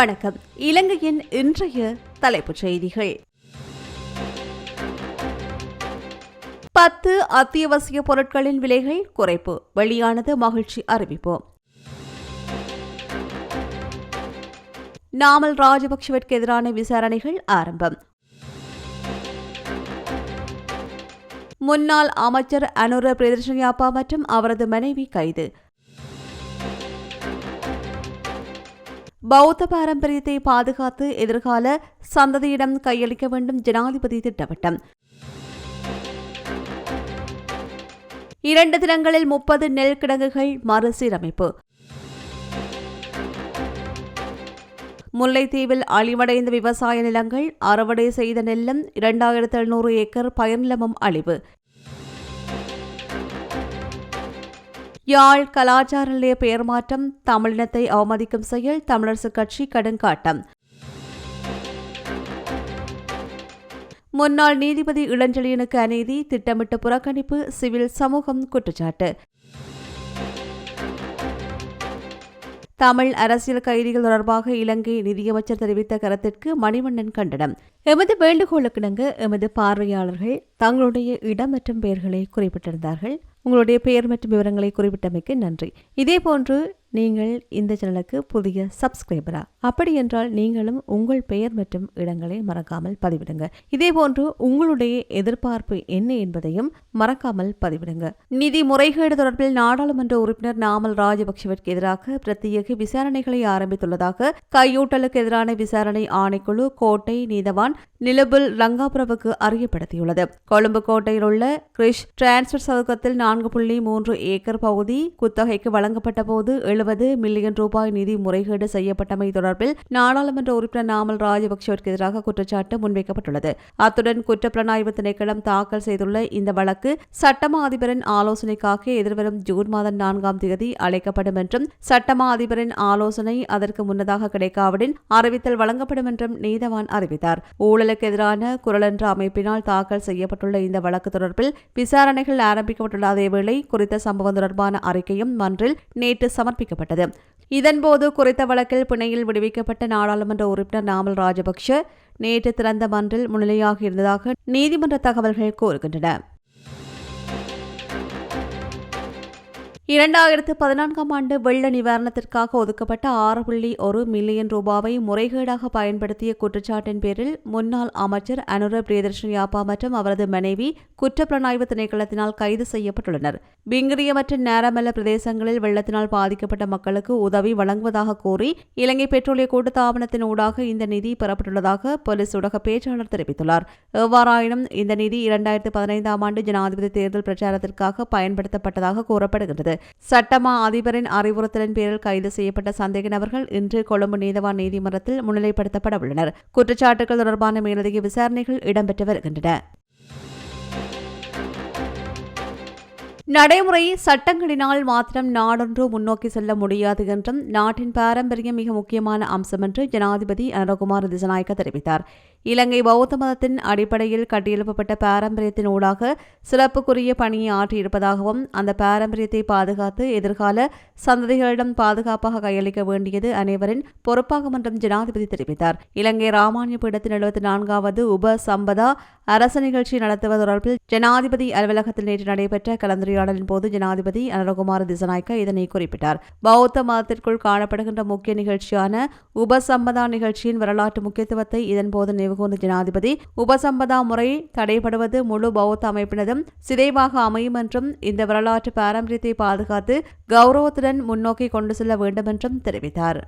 வணக்கம். இலங்கையின் இன்றைய தலைப்புச் செய்திகள். பத்து அத்தியாவசிய பொருட்களின் விலைகள் குறைப்பு. வெளியானது மகிழ்ச்சி அறிவிப்பு. நாமல் ராஜபக்சவிற்கு எதிரான விசாரணைகள் ஆரம்பம். முன்னாள் அமைச்சர் அனுர பிரதர்ஷனியாப்பா மற்றும் அவரது மனைவி கைது. பௌத்த பாரம்பரியத்தை பாதுகாத்து எதிர்கால சந்ததியிடம் கையளிக்க வேண்டும் ஜனாதிபதி திட்டவட்டம். இரண்டு தினங்களில் முப்பது நெல் கிடங்குகள் மறுசீரமைப்பு. முல்லைத்தீவில் அழிவடைந்த விவசாய நிலங்கள் அறுவடை செய்த நெல்லும் இரண்டாயிரத்து எழுநூறு ஏக்கர் பயிர்நிலமும் அழிவு. யாழ் கலாச்சார நிலைய பெயர் மாற்றம் தமிழினத்தை அவமதிக்கும் செயல் தமிழரசுக் கட்சி கடுங்காட்டம். முன்னாள் நீதிபதி இளஞ்செழியனுக்கு அநீதி திட்டமிட்ட புறக்கணிப்பு சிவில் சமூகம் குற்றச்சாட்டு. தமிழ் அரசியல் கைதிகள் தொடர்பாக இலங்கை நிதியமைச்சர் தெரிவித்த கருத்திற்கு மணிவண்ணன் கண்டனம். எமது வேண்டுகோளுக்கிணங்க எமது பார்வையாளர்கள் தங்களுடைய இடம் மற்றும் பெயர்களை குறிப்பிட்டிருந்தார்கள். உங்களுடைய பெயர் மற்றும் விவரங்களை குறிப்பிட்டமைக்கு நன்றி. இதேபோன்று நீங்கள் இந்த சேனலுக்கு புதிய சப்ஸ்கிரைபரா? அப்படி என்றால் நீங்களும் உங்கள் பெயர் மற்றும் இடங்களை மறக்காமல் பதிவிடுங்க. இதேபோன்று உங்களுடைய எதிர்பார்ப்பு என்ன என்பதையும் மறக்காமல் பதிவிடுங்க. நிதி முறைகேடு தொடர்பில் நாடாளுமன்ற உறுப்பினர் நாமல் ராஜபக்சவிற்கு எதிராக பிரத்யேக விசாரணைகளை ஆரம்பித்துள்ளதாக கையூட்டலுக்கு எதிரான விசாரணை ஆணைக்குழு கோட்டை நீதவான் நிலபுல் ரங்காபுரவுக்கு அறியப்படுத்தியுள்ளது. கொழும்பு கோட்டையில் உள்ள கிரிஷ் டிரான்ஸ்பர் சதுக்கத்தில் நான்கு புள்ளி மூன்று ஏக்கர் பகுதி குத்தகைக்கு வழங்கப்பட்ட போது எழுபது மில்லியன் ரூபாய் நிதி முறைகேடு செய்யப்பட்டமை தொடர்பில் நாடாளுமன்ற உறுப்பினர் நாமல் ராஜபக்சேவிற்கு எதிராக குற்றச்சாட்டு முன்வைக்கப்பட்டுள்ளது. அத்துடன் குற்றப்புலனாய்வு திணைக்களம் தாக்கல் செய்துள்ள இந்த வழக்கு சட்டமா அதிபரின் ஆலோசனைக்காக எதிர்வரும் ஜூன் மாதம் நான்காம் தேதி அழைக்கப்படும் என்றும் சட்டமா அதிபரின் ஆலோசனை அதற்கு முன்னதாக கிடைக்காவிடின் அறிவித்தல் வழங்கப்படும் என்றும் நீதவான் அறிவித்தார். ஊழலுக்கு எதிரான குரல் என்ற அமைப்பினால் தாக்கல் செய்யப்பட்டுள்ள இந்த வழக்கு தொடர்பில் விசாரணைகள் ஆரம்பிக்கப்பட்டுள்ள அதேவேளை குறித்த சம்பவம் தொடர்பான அறிக்கையும் மன்றில் நேற்று சமர்ப்பிக்க சமர்ப்பிக்கப்பட்டது இதன்போது குறித்த வழக்கில் பிணையில் விடுவிக்கப்பட்ட நாடாளுமன்ற உறுப்பினர் நாமல் ராஜபக்ஷ நேற்று திறந்த மன்றில் முன்னிலையாக இருந்ததாக நீதிமன்ற தகவல்கள் கூறுகின்றன. இரண்டாயிரத்து பதினான்காம் ஆண்டு வெள்ள நிவாரணத்திற்காக ஒதுக்கப்பட்ட ஆறு புள்ளி ஒரு மில்லியன் ரூபாவை முறைகேடாக பயன்படுத்திய குற்றச்சாட்டின் பேரில் முன்னாள் அமைச்சர் அனுர பிரியதர்ஷன் யாப்பா மற்றும் அவரது மனைவி குற்றப்புலனாய்வு திணைக்களத்தினால் கைது செய்யப்பட்டுள்ளனர். பிங்கிரிய மற்றும் நேரமல்ல பிரதேசங்களில் வெள்ளத்தினால் பாதிக்கப்பட்ட மக்களுக்கு உதவி வழங்குவதாக கூறி இலங்கை பெட்ரோலிய கூட்டுத்தாபனத்தின் ஊடாக இந்த நிதி பெறப்பட்டுள்ளதாக போலீஸ் ஊடக பேச்சாளர் தெரிவித்துள்ளார். எவ்வாறாயினும் இந்த நிதி இரண்டாயிரத்து பதினைந்தாம் ஆண்டு ஜனாதிபதி தேர்தல் பிரச்சாரத்திற்காக பயன்படுத்தப்பட்டதாக கூறப்படுகிறது சட்டமா அதிபரின் அறிவுறுத்தலின் பேரில் கைது செய்யப்பட்ட சந்தேக நபர்கள் இன்று கொழும்பு நீதவான் நீதிமன்றத்தில் முன்னிலைப்படுத்தப்பட உள்ளனர். குற்றச்சாட்டுகள் தொடர்பான மேலதிக விசாரணைகள் இடம்பெற்று வருகின்றன. நடைமுறை சட்டங்களினால் மாத்திரம் நாடொன்று முன்னோக்கி செல்ல முடியாது என்றும் நாட்டின் பாரம்பரியம் மிக முக்கியமான அம்சம் என்று ஜனாதிபதி அனுரகுமார் திசநாயக்க தெரிவித்தார். இலங்கை பௌத்த மதத்தின் அடிப்படையில் கட்டியெழுப்பப்பட்ட பாரம்பரியத்தின் ஊடாக சிறப்புக்குரிய பணியை ஆற்றியிருப்பதாகவும் அந்த பாரம்பரியத்தை பாதுகாத்து எதிர்கால சந்ததிகளிடம் பாதுகாப்பாக கையளிக்க வேண்டியது அனைவரின் பொறுப்பாகும் என்றும் ஜனாதிபதி தெரிவித்தார். இலங்கை ராமானிய பீடத்தின் எழுபத்தி நான்காவது உப சம்பதா அரச நிகழ்ச்சி நடத்துவது தொடர்பில் ஜனாதிபதி அலுவலகத்தில் நேற்று நடைபெற்ற உரையாடலின் போது ஜனாதிபதி அனரகுமார திசநாயக்க இதனை குறிப்பிட்டார். பௌத்த மதத்திற்குள் காணப்படுகின்ற முக்கிய நிகழ்ச்சியான உபசம்பதா நிகழ்ச்சியின் வரலாற்று முக்கியத்துவத்தை இதன்போது நினைவுகூர்ந்த ஜனாதிபதி உபசம்பதா முறை தடைபடுவது முழு பௌத்த அமைப்பினதும் சிதைவாக அமையும் என்றும் இந்த வரலாற்று பாரம்பரியத்தை பாதுகாத்து கௌரவத்துடன் முன்னோக்கி கொண்டு செல்ல வேண்டும் என்றும் தெரிவித்தார்.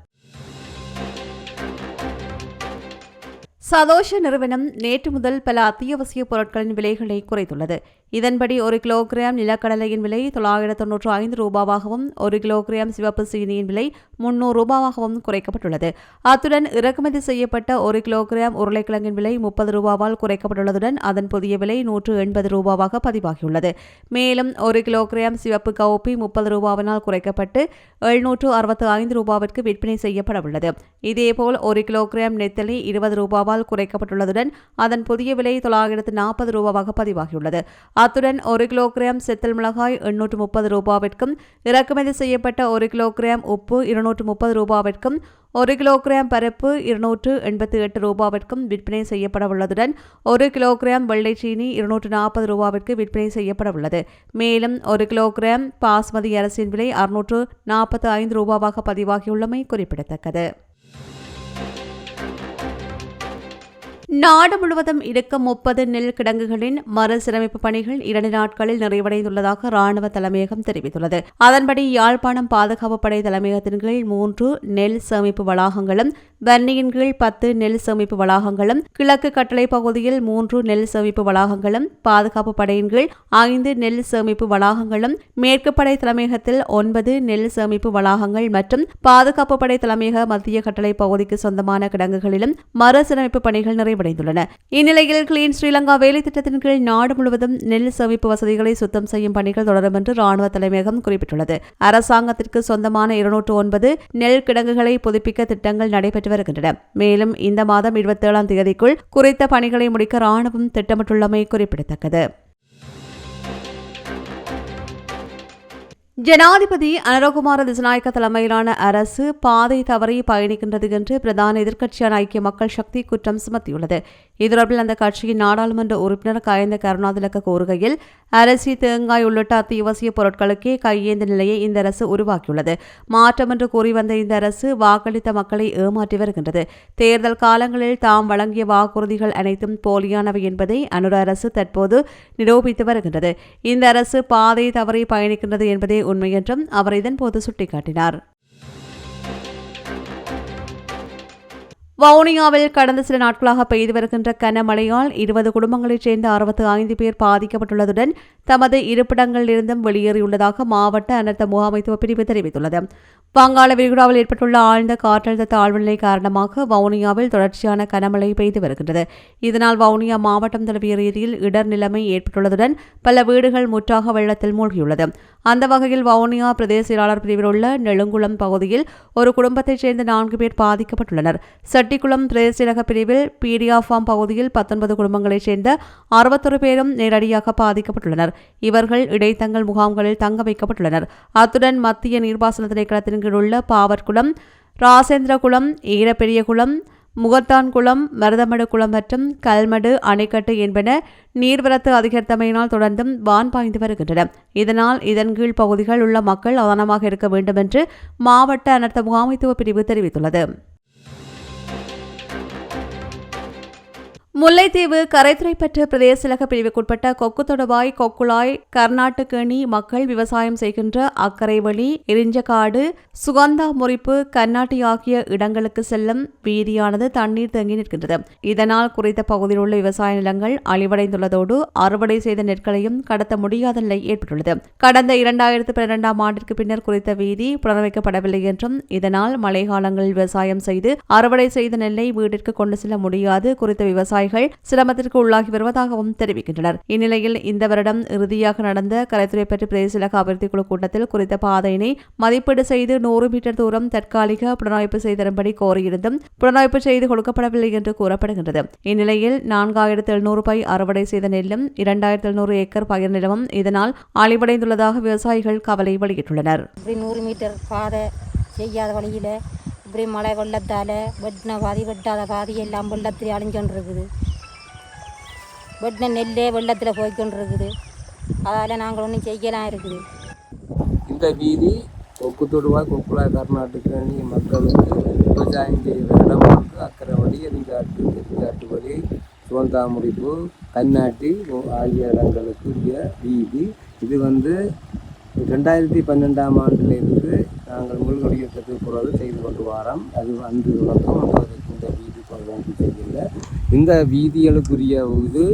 சதோஷ நிறுவனம் நேற்று முதல் பல அத்தியாவசிய பொருட்களின் விலைகளை குறைத்துள்ளது. இதன்படி ஒரு கிலோகிராம் நிலக்கடலையின் விலை தொள்ளாயிரத்து தொன்னூற்று ஐந்து ரூபாவாகவும் ஒரு கிலோகிராம் சிவப்பு சீனியின் விலை முன்னூறு ரூபாவாகவும் குறைக்கப்பட்டுள்ளது. அத்துடன் இறக்குமதி செய்யப்பட்ட ஒரு கிலோகிராம் உருளைக்கிழங்கின் விலை முப்பது ரூபாவால் குறைக்கப்பட்டுள்ளதுடன் அதன் புதிய விலை நூற்று எண்பது ரூபாவாக பதிவாகியுள்ளது. மேலும் ஒரு கிலோகிராம் சிவப்பு கவுப்பி முப்பது ரூபாவினால் குறைக்கப்பட்டு எழுநூற்று அறுபத்து ஐந்து ரூபாவிற்கு விற்பனை செய்யப்படவுள்ளது. இதேபோல் ஒரு கிலோகிராம் நெத்தலி இருபது ரூபாவால் குறைக்கப்பட்டுள்ளதுடன் அதன் புதிய விலை தொள்ளாயிரத்து நாற்பது ரூபாவாக பதிவாகியுள்ளது. அத்துடன் ஒரு கிலோகிராம் செத்தல் மிளகாய் எண்ணூற்று முப்பது ரூபாவிற்கும் இறக்குமதி செய்யப்பட்ட ஒரு கிலோகிராம் உப்பு இருநூற்று முப்பது ரூபாவிற்கும் ஒரு கிலோகிராம் பருப்பு இருநூற்று எண்பத்தி எட்டு ரூபாவிற்கும் விற்பனை செய்யப்பட உள்ளதுடன் ஒரு கிலோகிராம் வெள்ளை சீனி இருநூற்று நாற்பது ரூபாவிற்கு விற்பனை செய்யப்பட உள்ளது. மேலும் ஒரு கிலோகிராம் பாஸ்மதி அரிசியின் விலை அறுநூற்று நாற்பத்தி ஐந்து ரூபாவாக பதிவாகியுள்ளமை குறிப்பிடத்தக்கது. நாடு முழுவதும் இருக்கும் முப்பது நெல் கிடங்குகளின் மறுசீரமைப்பு பணிகள் இரண்டு நாட்களில் நிறைவடைந்துள்ளதாக ராணுவ தலைமையகம் தெரிவித்துள்ளது. அதன்படி யாழ்ப்பாணம் பாதுகாப்பு படை தலைமையகத்தின் கீழ் மூன்று நெல் சேமிப்பு வளாகங்களும் வன்னியின் கீழ் பத்து நெல் சேமிப்பு வளாகங்களும் கிழக்கு கட்டளை பகுதியில் மூன்று நெல் சேமிப்பு வளாகங்களும் பாதுகாப்பு படையின் கீழ் ஐந்து நெல் சேமிப்பு வளாகங்களும் மேற்கு படை தலைமையகத்தில் ஒன்பது நெல் சேமிப்பு வளாகங்கள் மற்றும் பாதுகாப்பு படை தலைமையக மத்திய கட்டளை பகுதிக்கு சொந்தமான கிடங்குகளிலும் மறுசீரமைப்பு பணிகள் நிறைவு நிறைவடைந்துள்ளன இந்நிலையில் கிளீன் ஸ்ரீலங்கா வேலை திட்டத்தின் கீழ் நாடு முழுவதும் நெல் சேமிப்பு வசதிகளை சுத்தம் செய்யும் பணிகள் தொடரும் என்று ராணுவ தலைமையகம் குறிப்பிட்டுள்ளது. அரசாங்கத்திற்கு சொந்தமான இருநூற்று ஒன்பது நெல் கிடங்குகளை புதுப்பிக்க திட்டங்கள் நடைபெற்று வருகின்றன. மேலும் இந்த மாதம் இருபத்தி ஏழாம் தேதிக்குள் குறித்த பணிகளை முடிக்க ராணுவம் திட்டமிட்டுள்ளமை குறிப்பிடத்தக்கது. ஜனாதிபதி அனுரகுமார திசநாயக்க தலைமையிலான அரசு பாதை தவறி பயணிக்கின்றது என்று பிரதான எதிர்க்கட்சியான ஐக்கிய மக்கள் சக்தி குற்றம் சுமத்தியுள்ளது. இதுதொடர்பில் அந்த கட்சியின் நாடாளுமன்ற உறுப்பினர் கயந்த கருணாதிலக்க கூறுகையில் அரிசி தேங்காய் உள்ளிட்ட அத்தியாவசிய பொருட்களுக்கே கையேந்த நிலையை இந்த அரசு உருவாக்கியுள்ளது. மாற்றம் என்று கூறி வந்த இந்த அரசு வாக்களித்த மக்களை ஏமாற்றி வருகின்றது. தேர்தல் காலங்களில் தாம் வழங்கிய வாக்குறுதிகள் அனைத்தும் போலியானவை என்பதை அனுர அரசு தற்போது நிரூபித்து வருகின்றது. இந்த அரசு பாதை தவறி பயணிக்கின்றது என்பதே உண்மை என்றும் அவர் இதன்போது சுட்டிக்காட்டினார். வவுனியாவில் கடந்த சில நாட்களாக பெய்து வருகின்ற கனமழையால் இருபது குடும்பங்களைச் சேர்ந்த அறுபத்தி ஐந்து பேர் பாதிக்கப்பட்டுள்ளதுடன் தமது இருப்பிடங்களிலிருந்தும் வெளியேறியுள்ளதாக மாவட்ட அனர்த்த முகாமைத்துவ பிரிவு தெரிவித்துள்ளது. வங்காள விரிகுடாவில் ஏற்பட்டுள்ள ஆழ்ந்த காற்றழுத்த தாழ்வு நிலை காரணமாக வவுனியாவில் தொடர்ச்சியான கனமழை பெய்து வருகின்றது. இதனால் வவுனியா மாவட்டம் தழுவிய ரீதியில் இடர் நிலைமை ஏற்பட்டுள்ளதுடன் பல வீடுகள் முற்றாக வெள்ளத்தில் மூழ்கியுள்ளது. அந்த வகையில் வவுனியா பிரதேச செயலாளர் பிரிவில் உள்ள நெடுங்குளம் பகுதியில் ஒரு குடும்பத்தைச் சேர்ந்த நான்கு பேர் பாதிக்கப்பட்டுள்ளனர். செட்டிக்குளம் பிரதேச செயலக பிரிவில் பீடியா பகுதியில் பத்தொன்பது குடும்பங்களைச் சேர்ந்த அறுபத்தொரு பேரும் நேரடியாக பாதிக்கப்பட்டுள்ளனர். இவர்கள் இடைத்தங்கள் முகாம்களில் தங்க வைக்கப்பட்டுள்ளனர். அத்துடன் மத்திய நீர்ப்பாசன திணைக்களத்தின் கீழ் உள்ள பாவற்குளம் ராசேந்திரகுளம் ஈரப்பெரியகுளம் முகத்தான்குளம் மருதமடு குளம் மற்றும் கல்மடு அணைக்கட்டு என்பன நீர்வரத்து அதிகரித்தமையினால் தொடர்ந்தும் வான் பாய்ந்து வருகின்றன. இதனால் இதன் கீழ் பகுதிகள் உள்ள மக்கள் அவதானமாக இருக்க வேண்டும் என்று மாவட்ட அனர்த்த முகாமைத்துவ பிரிவு தெரிவித்துள்ளது. முல்லைத்தீவு கரைத்துறைப்பற்று பிரதேசலக பிரிவுக்குட்பட்ட கொக்கு தொடவாய் கொக்குளாய் கர்நாட்டுக்கேணி மக்கள் விவசாயம் செய்கின்ற அக்கரைவழி எரிஞ்சக்காடு சுகந்தா முறிப்பு கண்ணாட்டி ஆகிய இடங்களுக்கு செல்லும் வீதியானது தண்ணீர் தேங்கி நிற்கின்றது. இதனால் குறித்த பகுதியில் உள்ள விவசாய நிலங்கள் அழிவடைந்துள்ளதோடு அறுவடை செய்த நெற்களையும் கடத்த முடியாத நிலை ஏற்பட்டுள்ளது. கடந்த இரண்டாயிரத்து பன்னிரெண்டாம் ஆண்டிற்கு பின்னர் குறித்த வீதி புனரமைக்கப்படவில்லை என்றும் இதனால் மழை காலங்களில் விவசாயம் செய்து அறுவடை செய்த நெல்லை வீட்டிற்கு கொண்டு செல்ல முடியாது குறித்த விவசாய விவசாயிகள் சிரமத்திற்கு உள்ளாகி வருவதாகவும் தெரிவிக்கின்றனர். இந்நிலையில் இந்த வருடம் இறுதியாக நடந்த கரைத்துறை பற்றி பிரதேச அபிவிருத்தி குழு கூட்டத்தில் குறித்த பாதையினை மதிப்பீடு செய்து நூறு மீட்டர் தூரம் தற்காலிக புலனாய்வு செய்திரும்படி கோரியிருந்தும் புலனாய்வு செய்து கொடுக்கப்படவில்லை என்று கூறப்படுகின்றது. இந்நிலையில் நான்காயிரத்து எழுநூறு பை அறுவடை செய்த நெல்லும் இரண்டாயிரத்து எழுநூறு ஏக்கர் பயிர் நிலமும் இதனால் அழிவடைந்துள்ளதாக விவசாயிகள் கவலை வெளியிட்டுள்ளனர். நூறு மீட்டர் பாதை செய்யாத வழியில் இப்படி மழை வெள்ளத்தால் வெட்டின பாதி வெட்டாத பாதி எல்லாம் வெள்ளத்தில் அழிஞ்சோண்டு இருக்குது வெட்டின நெல்லே வெள்ளத்தில் போய்க்கொண்டு இருக்குது அதால் நாங்கள் ஒன்றும் செய்யலாம் இருக்குது. இந்த வீதி கொக்கு தொடுவாய் கொக்குலா கர்நாடக மக்களுக்கு விவசாயம் செய்கிற இடம் வந்து அக்கறை வழி எரிஞ்சாட்டு எரிஞ்சாட்டு வழி சுவந்தாமுடிப்பு கண்ணாட்டி ஆகிய இடங்களுக்கு வீதி. இது வந்து ரெண்டாயிரத்தி பன்னெண்டாம் ஆண்டிலிருந்து நாங்கள் முள்கொடியத்துக்கு பிறகு செய்து கொண்டு வாரம். அது அன்று தொடக்கம் இந்த வீதி கொண்டு செய்யல இந்த வீதிகளுக்குரிய இது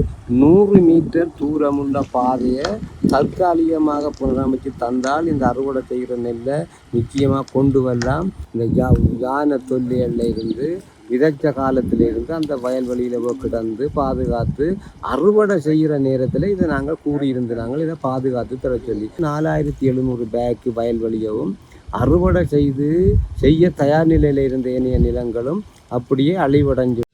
நூறு மீட்டர் தூரமுள்ள பாதையை தற்காலிகமாக புனரமைச்சு தந்தால் இந்த அறுவடை செய்கிற நெல்லை நிச்சயமாக கொண்டு வரலாம். இந்த யா யானை தொல்லைகளில் இருந்து விதைச்ச காலத்திலிருந்து அந்த வயல்வெளியில் கிடந்து பாதுகாத்து அறுவடை செய்கிற நேரத்தில் இதை நாங்கள் கூறியிருந்து நாங்கள் இதை பாதுகாத்து தர சொல்லி நாலாயிரத்தி எழுநூறு பேக்கு வயல்வெளியவும் அறுவடை செய்து செய்ய தயார் நிலையில் இருந்த ஏனைய நிலங்களும் அப்படியே அழிவடைஞ்சு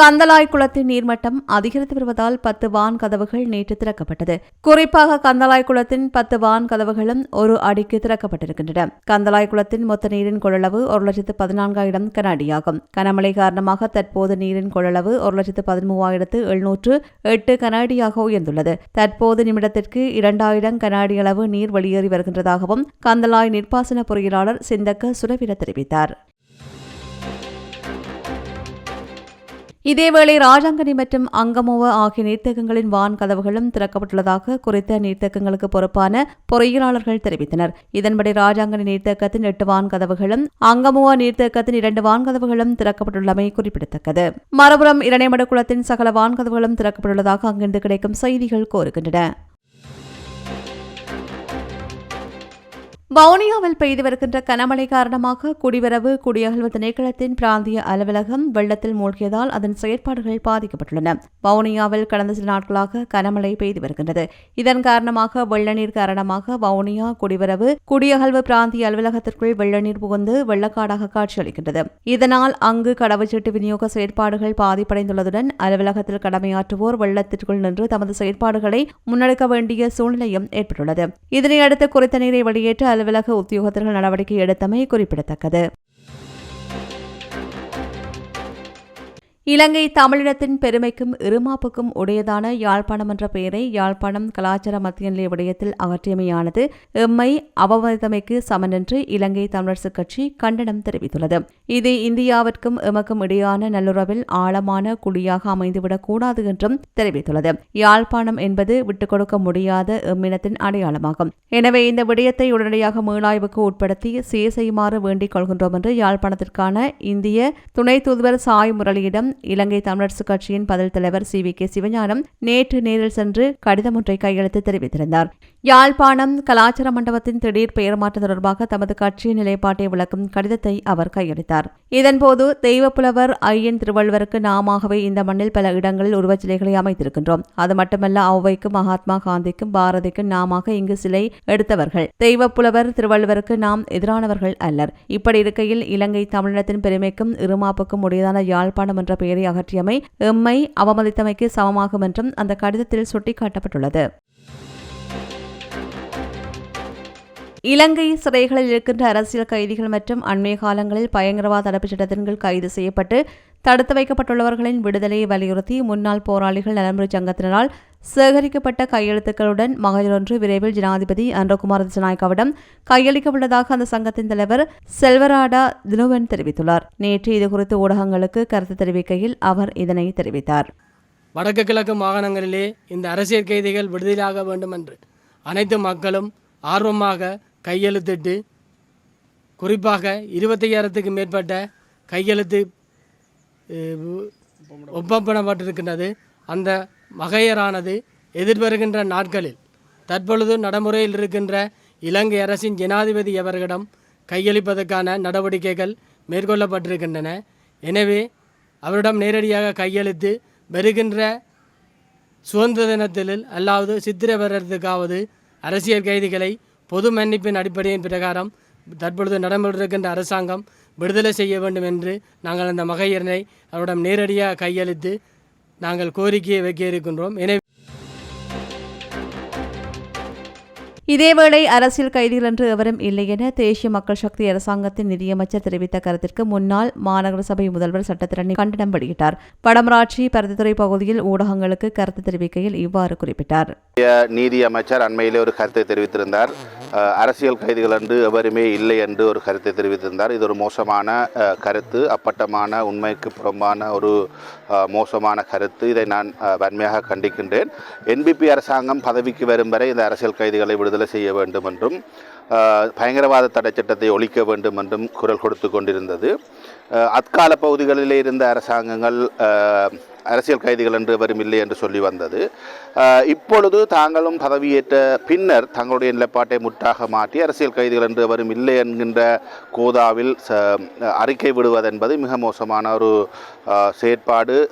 கந்தலாய் குளத்தின் நீர்மட்டம் அதிகரித்து வருவதால் பத்து வான் கதவுகள் நேற்று திறக்கப்பட்டது. குறிப்பாக கந்தலாய் குளத்தின் பத்து வான் கதவுகளும் ஒரு அடிக்கு திறக்கப்பட்டிருக்கின்றன. கந்தலாய் குளத்தின் மொத்த நீரின் கொள்ளளவு ஒரு லட்சத்து பதினான்காயிரம் கனஅடியாகும். கனமழை காரணமாக தற்போது நீரின் கொள்ளளவு ஒரு லட்சத்து பதிமூவாயிரத்து எழுநூற்று எட்டு கனஅடியாக உயர்ந்துள்ளது. தற்போது நிமிடத்திற்கு இரண்டாயிரம் கனஅடி அளவு நீர் வெளியேறி வருகின்றதாகவும் கந்தலாய் நீர்ப்பாசன பொறியியலாளர் சிந்தக்க சுரவிர தெரிவித்தார். இதேவேளை ராஜாங்கனி மற்றும் அங்கமோவ ஆகிய நீர்த்தேக்கங்களின் வான் கதவுகளும் திறக்கப்பட்டுள்ளதாக குறித்த நீர்த்தேக்கங்களுக்கு பொறுப்பான பொறியியலாளர்கள் தெரிவித்தனர். இதன்படி ராஜாங்கனி நீர்த்தேக்கத்தின் எட்டு வான் கதவுகளும் அங்கமுவ நீர்த்தேக்கத்தின் இரண்டு வான் கதவுகளும் திறக்கப்பட்டுள்ளமை குறிப்பிடத்தக்கது. மறுபுறம் இரணைமடு குளத்தின் சகல வான் கதவுகளும் திறக்கப்பட்டுள்ளதாக அங்கிருந்து கிடைக்கும் செய்திகள் கோருகின்றன வவுனியாவில் பெய்து வருகின்ற கனமழை காரணமாக குடிவரவு குடியகழ்வு திணைக்களத்தின் பிராந்திய அலுவலகம் வெள்ளத்தில் மூழ்கியதால் அதன் செயற்பாடுகள் பாதிக்கப்பட்டுள்ளன. வவுனியாவில் கடந்த சில நாட்களாக கனமழை பெய்து வருகின்றது. இதன் காரணமாக வெள்ளநீர் காரணமாக வவுனியா குடிவரவு குடியகழ்வு பிராந்திய அலுவலகத்திற்குள் வெள்ளநீர் புகுந்து வெள்ளக்காடாக காட்சியளிக்கின்றது. இதனால் அங்கு கடவுச்சீட்டு விநியோக செயற்பாடுகள் பாதிப்படைந்துள்ளதுடன் அலுவலகத்தில் கடமையாற்றுவோர் வெள்ளத்திற்குள் நின்று தமது செயற்பாடுகளை முன்னெடுக்க வேண்டிய சூழ்நிலையும் ஏற்பட்டுள்ளது. இதனையடுத்து குறித்த நீரை வெளியேற்ற அலுவலக உத்தியோகத்தர்கள் நடவடிக்கை எடுத்தமை குறிப்பிடத்தக்கது. இலங்கை தமிழினத்தின் பெருமைக்கும் இருமாப்புக்கும் உடையதான யாழ்ப்பாணம் என்ற பெயரை யாழ்ப்பாணம் கலாச்சார மத்திய நிலைய விடயத்தில் அகற்றியமையானது எம்மை அவமதித்தமைக்கு சமனென்று இலங்கை தமிழரசுக் கட்சி கண்டனம் தெரிவித்துள்ளது. இது இந்தியாவிற்கும் எமக்கும் இடையான நல்லுறவில் ஆழமான குழியாக அமைந்துவிடக்கூடாது என்றும் தெரிவித்துள்ளது. யாழ்ப்பாணம் என்பது விட்டுக் கொடுக்க முடியாத எம்மினத்தின் அடையாளமாகும். எனவே இந்த விடயத்தை உடனடியாக மீளாய்வுக்கு உட்படுத்தி சீர் செய்யுமாறு வேண்டிக் கொள்கின்றோம் என்று யாழ்ப்பாணத்திற்கான இந்திய துணை தூதுவர் சாய் முரளியிடம் இலங்கை தமிழரசு கட்சியின் பதில் தலைவர் சி வி கே சிவஞானம் நேற்று நேரில் சென்று கடிதம் ஒன்றை கையெழுத்து தெரிவித்திருந்தார். யாழ்ப்பாணம் கலாச்சார மண்டபத்தின் திடீர் பெயர் மாற்றம் தொடர்பாக தமது கட்சியின் நிலைப்பாட்டை விளக்கும் கடிதத்தை அவர் கையளித்தார். இதன்போது தெய்வப்புலவர் ஐயன் திருவள்ளுவருக்கு நாமவே இந்த மண்ணில் பல இடங்களில் உருவச்சிலைகளை அமைத்திருக்கின்றோம். அது மட்டுமல்ல ஔவைக்கும் மகாத்மா காந்திக்கும் பாரதிக்கும் நாமாக இங்கு சிலை எடுத்தவர்கள். தெய்வப்புலவர் திருவள்ளுவருக்கு நாம் எதிரானவர்கள் அல்லர். இப்படி இருக்கையில் இலங்கை தமிழினத்தின் பெருமைக்கும் இருமாப்புக்கும் உடையதான யாழ்ப்பாணம் என்ற பெயரை அகற்றியமை எம்மை அவமதித்தமைக்கு சமமாகும் என்றும் அந்த கடிதத்தில் சுட்டிக்காட்டப்பட்டுள்ளது. இலங்கை சிறைகளில் இருக்கின்ற அரசியல் கைதிகள் மற்றும் அண்மைய காலங்களில் பயங்கரவாத தடுப்புச் சட்டத்தின் கீழ் கைது செய்யப்பட்டு தடுத்து வைக்கப்பட்டுள்ளவர்களின் விடுதலையை வலியுறுத்தி முன்னாள் போராளிகள் நலமுறை சங்கத்தினரால் சேகரிக்கப்பட்ட கையெழுத்துக்களுடன் மகளிர் ஒன்று விரைவில் ஜனாதிபதி அன்றகுமார் கையளிக்க உள்ளதாக அந்த சங்கத்தின் தலைவர் செல்வராடா தினுவன் தெரிவித்துள்ளார். நேற்று இதுகுறித்து ஊடகங்களுக்கு கருத்து தெரிவிக்கையில் அவர் இதனை தெரிவித்தார். வடக்கு கிழக்கு மாகாணங்களிலே இந்த அரசியல் கைதிகள் விடுதலையாக வேண்டும் என்று அனைத்து மக்களும் ஆர்வமாக கையெழுத்திட்டு குறிப்பாக இருபத்தையாயிரத்துக்கு மேற்பட்ட கையெழுத்து ஒப்பப்படப்பட்டிருக்கின்றது அந்த மகையரானது எதிர்வருகின்ற நாட்களில் தற்பொழுது நடைமுறையில் இருக்கின்ற இலங்கை அரசின் ஜனாதிபதி அவர்களிடம் கையளிப்பதற்கான நடவடிக்கைகள் மேற்கொள்ளப்பட்டிருக்கின்றன. எனவே அவரிடம் நேரடியாக கையளித்து வருகின்ற சுதந்திர தினத்தில் அல்லாவது சித்திரை வருடத்துக்காவது அரசியல் கைதிகளை பொது மன்னிப்பின் அடிப்படையின் பிரகாரம் தற்பொழுது நடைமுறையிருக்கின்ற அரசாங்கம் விடுதலை செய்ய வேண்டும் என்று நாங்கள் அந்த மகையரனை அவரிடம் நேரடியாக கையளித்து நாங்கள் கோரிக்கையை வைக்க இருக்கின்றோம். எனவே இதேவேளை அரசியல் கைதிகள் என்று எவரும் இல்லை என தேசிய மக்கள் சக்தி அரசாங்கத்தின் நிதியமைச்சர் தெரிவித்த கருத்திற்கு முன்னாள் மாநகர சபை முதல்வர் சட்டத்திரணி கண்டனம் வெளியிட்டார். வடமராட்சி பருத்தித்துறை பகுதியில் ஊடகங்களுக்கு கருத்து தெரிவிக்கையில் இவ்வாறு குறிப்பிட்டார். நீதி அமைச்சர் அண்மையிலே ஒரு கருத்தை தெரிவித்திருந்தார். அரசியல் கைதிகள் என்று எவருமே இல்லை என்று ஒரு கருத்தை தெரிவித்திருந்தார். இது ஒரு மோசமான கருத்து. அப்பட்டமான உண்மைக்கு புறம்பான ஒரு மோசமான கருத்து. இதை நான் வன்மையாக கண்டிக்கின்றேன். என்பிபி அரசாங்கம் பதவிக்கு வரும் வரை இந்த அரசியல் கைதிகளை விடுதலை செய்ய வேண்டும் என்றும் பயங்கரவாத தடை சட்டத்தை ஒழிக்க வேண்டும் என்றும் குரல் கொடுத்து கொண்டிருந்தது. அஹ், அக்கால பகுதிகளிலே இருந்த அரசாங்கங்கள் அரசியல் கைதிகள் என்று வரும் இல்லை என்று சொல்லி வந்தது. இப்பொழுது தாங்களும் பதவியேற்ற பின்னர் தங்களுடைய நிலைப்பாட்டை முற்றாக மாற்றி அரசியல் கைதிகள் என்று வரும் இல்லை என்கின்ற கோதாவில் ச- அறிக்கை விடுவதென்பது மிக மோசமான ஒரு செயற்பாடு.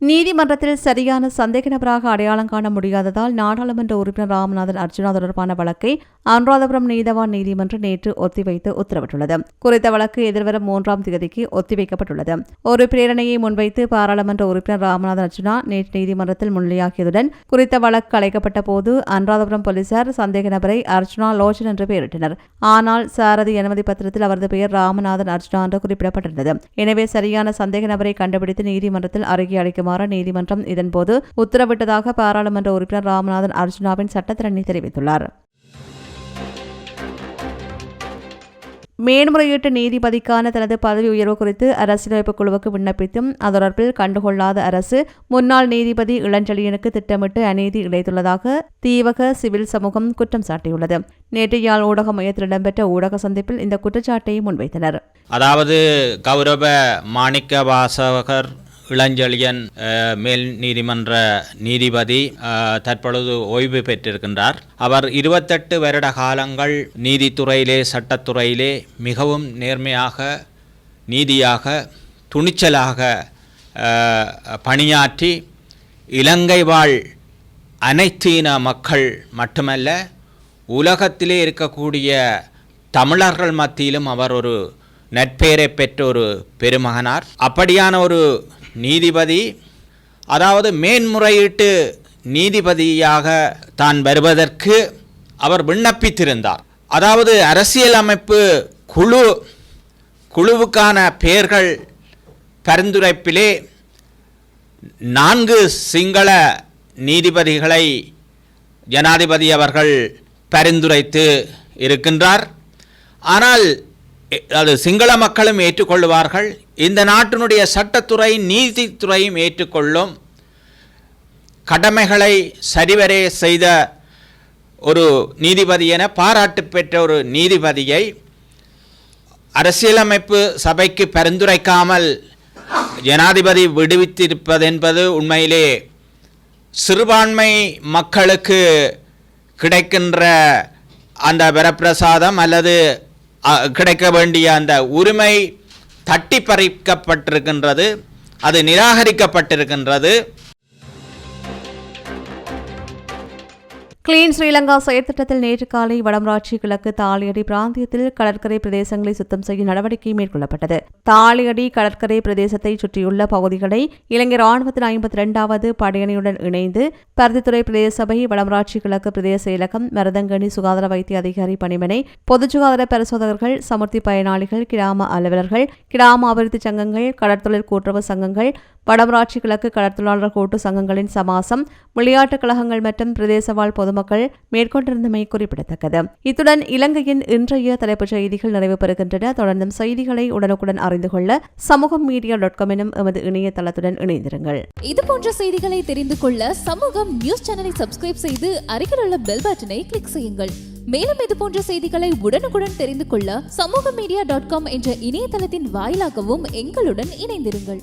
நீதிமன்றத்தில் சரியான சந்தேக நபராக அடையாளம் காண முடியாததால் நாடாளுமன்ற உறுப்பினர் ராமநாதன் அர்ஜுனா தொடர்பான வழக்கை அனுராதபுரம் நீதவான் நீதிமன்றம் நேற்று ஒத்திவைத்து உத்தரவிட்டுள்ளது. குறித்த வழக்கு எதிர்வரும் மூன்றாம் தேதிக்கு ஒத்திவைக்கப்பட்டுள்ளது. ஒரு பிரேரணையை முன்வைத்து பாராளுமன்ற உறுப்பினர் ராமநாதன் அர்ஜுனா நேற்று நீதிமன்றத்தில் முன்னிலையாகியதுடன் குறித்த வழக்கு அழைக்கப்பட்ட போது அனுராதபுரம் போலீசார் சந்தேக நபரை அர்ஜுனா லோஜன் என்று பெயரிட்டனர். ஆனால் சாரதி அனுமதி பத்திரத்தில் அவரது பெயர் ராமநாதன் அர்ஜுனா என்று குறிப்பிடப்பட்டிருந்தது. எனவே சரியான சந்தேக நபரை கண்டுபிடித்து நீதிமன்றத்தில் அருகே அறிக்கை செய்யுமாறு நீதிமன்றம் இதன்போது உத்தரவிட்டதாக பாராளுமன்ற உறுப்பினர் ராமநாதன் அர்ஜுனாவின் சட்டத்திரணி தெரிவித்துள்ளார். மேன்முறையீட்டு நீதிபதிக்கான தனது பதவி உயர்வு குறித்து அரசியலமைப்பு குழுவுக்கு விண்ணப்பித்தும் அதொடர்பில் கண்டுகொள்ளாத அரசு முன்னாள் நீதிபதி இளஞ்செழியனுக்கு திட்டமிட்டு அநீதி இழைத்துள்ளதாக தீவக சிவில் சமூகம் குற்றம் சாட்டியுள்ளது. நேற்று யாழ் ஊடக மையத்தில் இடம்பெற்ற ஊடக சந்திப்பில் இந்த குற்றச்சாட்டை முன்வைத்தனர். அதாவது கௌரவ மாணிக்க வாசகர் இளஞ்செழியன் மேல் நீதிமன்ற நீதிபதி தற்பொழுது ஓய்வு பெற்றிருக்கின்றார். அவர் இருபத்தெட்டு வருட காலங்கள் நீதித்துறையிலே சட்டத்துறையிலே மிகவும் நேர்மையாக நீதியாக துணிச்சலாக பணியாற்றி இலங்கை வாழ் அனைத்து இன மக்கள் மட்டுமல்ல உலகத்திலே இருக்கக்கூடிய தமிழர்கள் மத்தியிலும் அவர் ஒரு நட்பெயரை பெற்ற ஒரு பெருமகனார். அப்படியான ஒரு நீதிபதி அதாவது மேன்முறையீட்டு நீதிபதியாக தான் வருவதற்கு அவர் விண்ணப்பித்திருந்தார். அதாவது அரசியலமைப்பு குழு குழுவுக்கான பெயர்கள் பரிந்துரைப்பிலே நான்கு சிங்கள நீதிபதிகளை ஜனாதிபதி அவர்கள் பரிந்துரைத்து இருக்கின்றார். ஆனால் அது சிங்கள மக்களும் ஏற்றுக்கொள்வார்கள். இந்த நாட்டினுடைய சட்டத்துறை நீதித்துறையும் ஏற்றுக்கொள்ளும் கடமைகளை சரிவரே செய்த ஒரு நீதிபதி என பாராட்டு பெற்ற ஒரு நீதிபதியை அரசியலமைப்பு சபைக்கு பரிந்துரைக்காமல் ஜனாதிபதி விடுவித்திருப்பதென்பது உண்மையிலே சிறுபான்மை மக்களுக்கு கிடைக்கின்ற அந்த வரப்பிரசாதம் அல்லது கிடைக்க வேண்டிய அந்த உரிமை தட்டி பறிக்கப்பட்டிருக்கின்றது அது நிராகரிக்கப்பட்டிருக்கின்றது. கிளீன் ஸ்ரீலங்கா செயற்திட்டத்தில் நேற்று காலை வடமராட்சி கிழக்கு தாளியடி பிராந்தியத்தில் கடற்கரை பிரதேசங்களை சுத்தம் செய்யும் நடவடிக்கை மேற்கொள்ளப்பட்டது. தாளியடி கடற்கரை பிரதேசத்தை சுற்றியுள்ள பகுதிகளை இலங்கை ராணுவத்தின் ஐம்பத்தி இரண்டாவது படையணியுடன் இணைந்து பருத்தித்துறை பிரதேச சபை வடமராட்சி கிழக்கு பிரதேச செயலகம் மருதங்கணி சுகாதார வைத்திய அதிகாரி பணிமனை பொது சுகாதார பரிசோதகர்கள் சமர்த்தி பயனாளிகள் கிராம அலுவலர்கள் கிராம அபிவிருத்தி சங்கங்கள் கடற்தொழில் கூட்டுறவு சங்கங்கள் வடமராட்சி கிழக்கு கடற்தொழிலாளர் கூட்டு சங்கங்களின் சமாசம் விளையாட்டுக் கழகங்கள் மற்றும் பிரதேசவாழ் பொதுமக்கள் மேற்கொண்டிருந்தமை குறிப்பிடத்தக்கது. இத்துடன் இலங்கையின் இன்றைய தலைப்புச் செய்திகள் நிறைவு பெறுகின்றன. தொடர்ந்தும் செய்திகளை உடனுக்குடன் அறிந்து கொள்ள சமூகம் மீடியா டாட் காம் எனும் எமது இணையதளத்துடன் இணைந்திருங்கள். இது போன்ற செய்திகளை தெரிந்து கொள்ள சமூகம் நியூஸ் சேனலை சப்ஸ்கிரைப் செய்து அருகில் உள்ள பெல் பட்டனை கிளிக் செய்யுங்கள். மேலும் இது போன்ற செய்திகளை உடனுக்குடன் தெரிந்து கொள்ள சமூக மீடியா டாட் காம் என்ற இணையதளத்தின் வாயிலாகவும் எங்களுடன் இணைந்திருங்கள்.